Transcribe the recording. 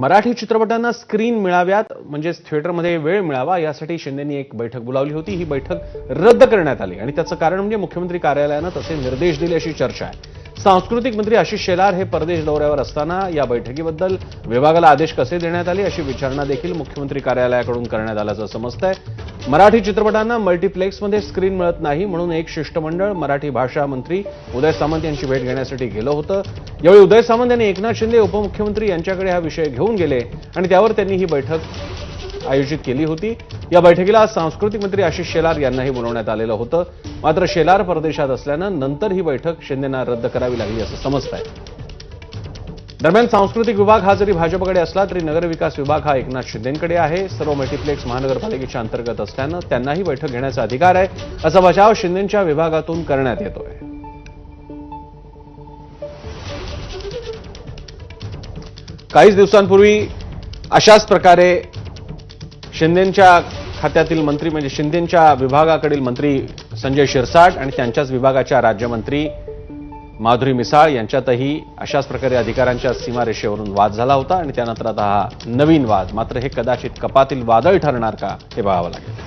मराठी चित्रपटांना स्क्रीन मिळाव्यात म्हणजेच थिएटरमध्ये वेळ मिळावा यासाठी शिंदेनी एक बैठक बोलावली होती. ही बैठक रद्द करण्यात आली. आणि त्याचं कारण म्हणजे मुख्यमंत्री कार्यालयानं तसे निर्देश दिले अशी चर्चा आहे. सांस्कृतिक मंत्री आशिष शेलार हे परदेश दौऱ्यावर असताना या बैठकीबद्दल विभागाला आदेश कसे देण्यात आले अशी विचारणा देखील मुख्यमंत्री कार्यालयाकडून करण्यात आल्याचं समजतंय. मराठी चित्रपटांना मल्टिप्लेक्समध्ये स्क्रीन मिळत नाही म्हणून एक शिष्टमंडळ मराठी भाषा मंत्री उदय सामंत यांची भेट घेण्यासाठी गेलं होतं. यावेळी उदय सामंत यांनी एकनाथ शिंदे उपमुख्यमंत्री यांच्याकडे हा विषय घेऊन गेले आणि त्यावर त्यांनी ही बैठक आयोजित केली होती. या बैठकीला सांस्कृतिक मंत्री आशिष शेलार यांनाही बोलवण्यात आलेलं होतं. मात्र शेलार परदेशात असल्यानं नंतर ही बैठक शिंदेना रद्द करावी लागली असं समजत आहे दरम्यान सांस्कृतिक विभाग हा जरी भाजपकडे असला तरी नगरविकास विभाग हा एकनाथ शिंदेकडे आहे. सर्व मल्टिप्लेक्स महानगरपालिकेच्या अंतर्गत असल्यानं त्यांनाही बैठक घेण्याचा अधिकार आहे. असा बचाव शिंदेच्या विभागातून करण्यात येतोय. काहीच दिवसांपूर्वी अशाच प्रकारे शिंदेच्या खात्यातील मंत्री म्हणजे शिंदेच्या विभागाकडील मंत्री संजय शिरसाट आणि त्यांच्याच विभागाच्या राज्यमंत्री माधुरी मिसाळ यांच्यातही अशाच प्रकारे अधिकारांच्या सीमारेषेवरून वाद झाला होता आणि त्यानंतर आता हा नवीन वाद. मात्र हे कदाचित कपातील वादळ ठरणार का हे पाहावं लागेल.